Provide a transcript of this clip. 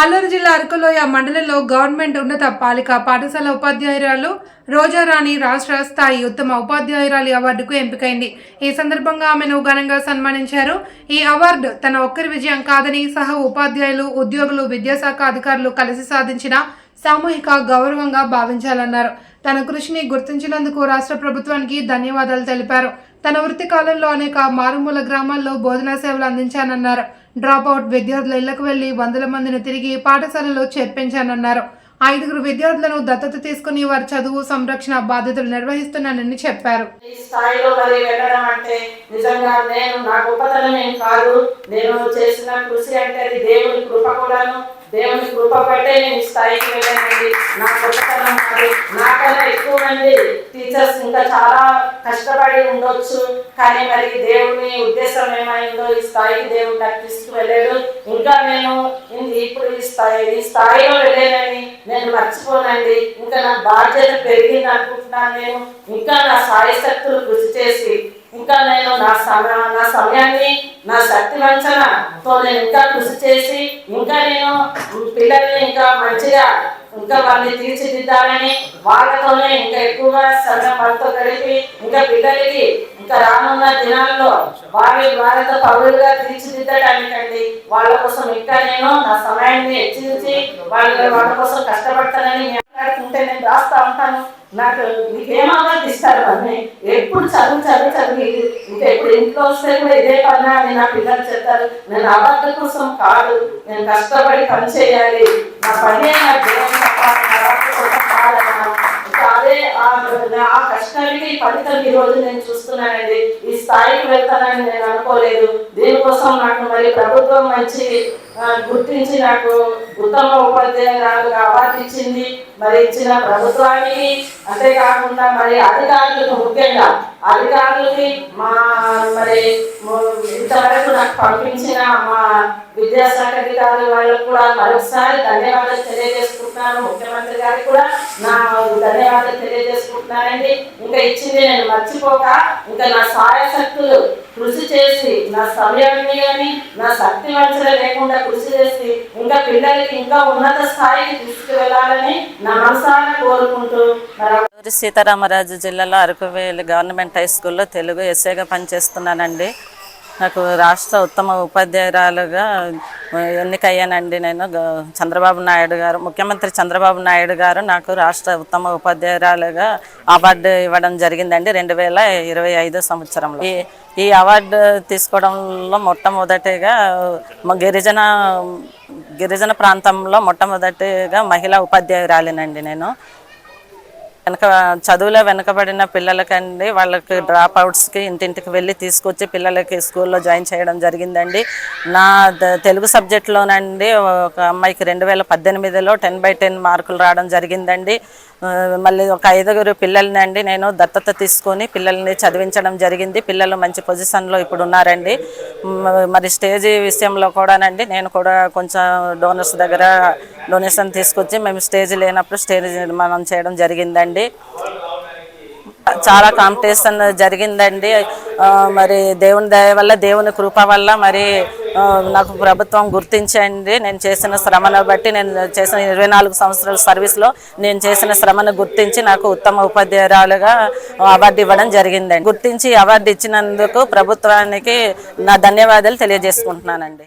అల్లూరు జిల్లా అరకులోయ మండలంలో గవర్నమెంట్ ఉన్నత పాలిక పాఠశాల ఉపాధ్యాయురాలు రోజారాణి రాష్ట్ర స్థాయి ఉత్తమ ఉపాధ్యాయురాలి అవార్డుకు ఎంపికైంది. ఈ సందర్భంగా ఆమెను ఘనంగా సన్మానించారు. ఈ అవార్డు తన ఒక్కరి విజయం కాదని సహ ఉపాధ్యాయులు ఉద్యోగులు విద్యాశాఖ అధికారులు కలిసి సాధించిన సామూహిక గౌరవంగా భావించాలన్నారు. తన కృషిని గుర్తించినందుకు రాష్ట్ర ప్రభుత్వానికి ధన్యవాదాలు తెలిపారు. తన వృత్తి కాలంలో అనేక మారుమూల గ్రామాల్లో బోధనా సేవలు అందించానన్నారు. డ్రాప్ అవుట్ విద్యార్థుల ఇళ్ళకు వెళ్ళి వందల మందిని తిరిగి పాఠశాలలో చేర్పించానన్నారు. ఐదుగురు విద్యార్థులను దత్తత తీసుకుని వారి చదువు సంరక్షణ బాధ్యతలు నిర్వహిస్తున్నానని చెప్పారు. ఈ స్థాయిలో మరి వెళ్ళడం అంటే నిజంగా నేను నా గొప్పతనం కాదు. నేను చేసిన కృషి అంటే అది దేవుని కృప కూడాను. దేవుని కృప నేను ఈ స్థాయికి వెళ్ళానండి. నా గొప్పతనం కాదు. నాకన్నా ఎక్కువ మంది టీచర్స్ ఇంకా చాలా కష్టపడి ఉండొచ్చు. కానీ మరి దేవుని ఉద్దేశం ఏమైందో ఈ స్థాయికి దేవుడు నాకు తీసుకువెళ్ళాడు ఇంకా నేను ఇప్పుడు ఈ స్థాయి ఈ స్థాయిలో వెళ్ళానని నేను మర్చిపోనండి. ఇంకా నా బాధ్యత పెరిగింది అనుకుంటున్నాను నేను. ఇంకా నా సాయశక్తులు కృషి చేసి ఇంకా నేను నా సమయ నా సమయాన్ని నా శక్తి వంచనతో నేను ఇంకా కృషి చేసి ఇంకా నేను పిల్లల్ని ఇంకా మంచిగా ఇంకా వాళ్ళని తీర్చిదిద్దాలని వాళ్ళతోనే ఇంకా ఎక్కువగా సమయం వాళ్ళతో గడిపి ఇంకా పిల్లలకి ఇంకా రానున్న దినాల్లో వారి వారితో పౌరులుగా తీర్చిదిద్దడానికండి. వాళ్ళ కోసం ఇంకా నేను నా సమయాన్ని హెచ్చించి వాళ్ళ వాళ్ళ కోసం కష్టపడతానని మాట్లాడుతుంటే నేను రాస్తా ఉంటాను. నాకు నీకేం అవార్డు ఇస్తారు ఎప్పుడు చదువు చదువు చదువు. ఇంకా ఎప్పుడు ఇంట్లో వస్తే కూడా ఇదే పని అని నా పిల్లలు చెప్తారు. నేను అబద్ధ కోసం కాదు నేను కష్టపడి పని చేయాలి. నా పని నా దేవుని అవార్డు కోసం ఇంకా అదే ఆ కష్టానికి ఫలితం ఈ రోజు నేను చూస్తున్నానండి. ఈ స్థాయికి వెళ్తానని నేను అనుకోలేదు. దీనికోసం నాకు మరి ప్రభుత్వం మంచి గుర్తించి నాకు ఉత్తమ ఉపాధ్యాయురాలుగా అవార్డు ఇచ్చింది. మరి ఇచ్చిన ప్రభుత్వానికి అంతేకాకుండా మరి అధికారులకు ముఖ్యంగా అధికారులకి మా మరి ఇంతవరకు నాకు పంపించిన మా విద్యాశాఖ అధికారుల వాళ్ళకు కూడా మరొకసారి ధన్యవాదాలు తెలియజేసుకుంటున్నాను. ముఖ్యమంత్రి గారికి కూడా నా ధన్యవాదాలు తెలియజేసుకుంటున్నానండి. ఇంకా ఇచ్చింది నేను మర్చిపోక ఇంకా నా సహాయశక్తులు కృషి చేసి నా సమయాన్ని కానీ నా శక్తి వంచన లేకుండా కృషి చేసి ఇంకా పిల్లలకి ఇంకా ఉన్నత స్థాయికి తీసుకువెళ్ళాలని నా మనసాన్ని కోరుకుంటూ సీతారామరాజు జిల్లాలో అరకువేలి గవర్నమెంట్ హై స్కూల్లో తెలుగు ఎస్ఏగా పనిచేస్తున్నానండి. నాకు రాష్ట్ర ఉత్తమ ఉపాధ్యాయురాలుగా ఎన్నికయ్యానండి నేను. గ- చంద్రబాబు నాయుడు గారు ముఖ్యమంత్రి చంద్రబాబు నాయుడు గారు నాకు రాష్ట్ర ఉత్తమ ఉపాధ్యాయురాలుగా అవార్డు ఇవ్వడం జరిగిందండి రెండు వేల ఇరవై ఐదో సంవత్సరంలో. ఈ ఈ అవార్డు తీసుకోవడంలో మొట్టమొదటిగా గిరిజన గిరిజన ప్రాంతంలో మొట్టమొదటిగా మహిళా ఉపాధ్యాయురాలినండి నేను. వెనక చదువులో వెనకబడిన పిల్లలకండి వాళ్ళకి డ్రాప్ అవుట్స్కి ఇంటింటికి వెళ్ళి తీసుకొచ్చి పిల్లలకి స్కూల్లో జాయిన్ చేయడం జరిగిందండి. నా ద- తెలుగు సబ్జెక్ట్లోనండి ఒక అమ్మాయికి రెండు వేల పద్దెనిమిదిలో టెన్ బై టెన్ మార్కులు రావడం జరిగిందండి. మళ్ళీ ఒక ఐదుగురు పిల్లల్ని అండి నేను దత్తత తీసుకొని పిల్లల్ని చదివించడం జరిగింది. పిల్లలు మంచి పొజిషన్లో ఇప్పుడు ఉన్నారండి. మరి స్టేజ్ విషయంలో కూడానండి నేను కూడా కొంచెం డోనర్స్ దగ్గర డొనేషన్ తీసుకొచ్చి మేము స్టేజ్ లేనప్పుడు స్టేజ్ నిర్మాణం చేయడం జరిగిందండి. చాలా కాంపిటీషన్ జరిగిందండి. మరి దేవుని దయ వల్ల దేవుని కృప వల్ల మరి నాకు ప్రభుత్వం గుర్తించండి. నేను చేసిన శ్రమను బట్టి నేను చేసిన ఇరవై నాలుగు సంవత్సరాల సర్వీస్లో నేను చేసిన శ్రమను గుర్తించి నాకు ఉత్తమ ఉపాధ్యాయురాలుగా అవార్డు ఇవ్వడం జరిగిందండి. గుర్తించి అవార్డు ఇచ్చినందుకు ప్రభుత్వానికి నా ధన్యవాదాలు తెలియజేసుకుంటున్నానండి.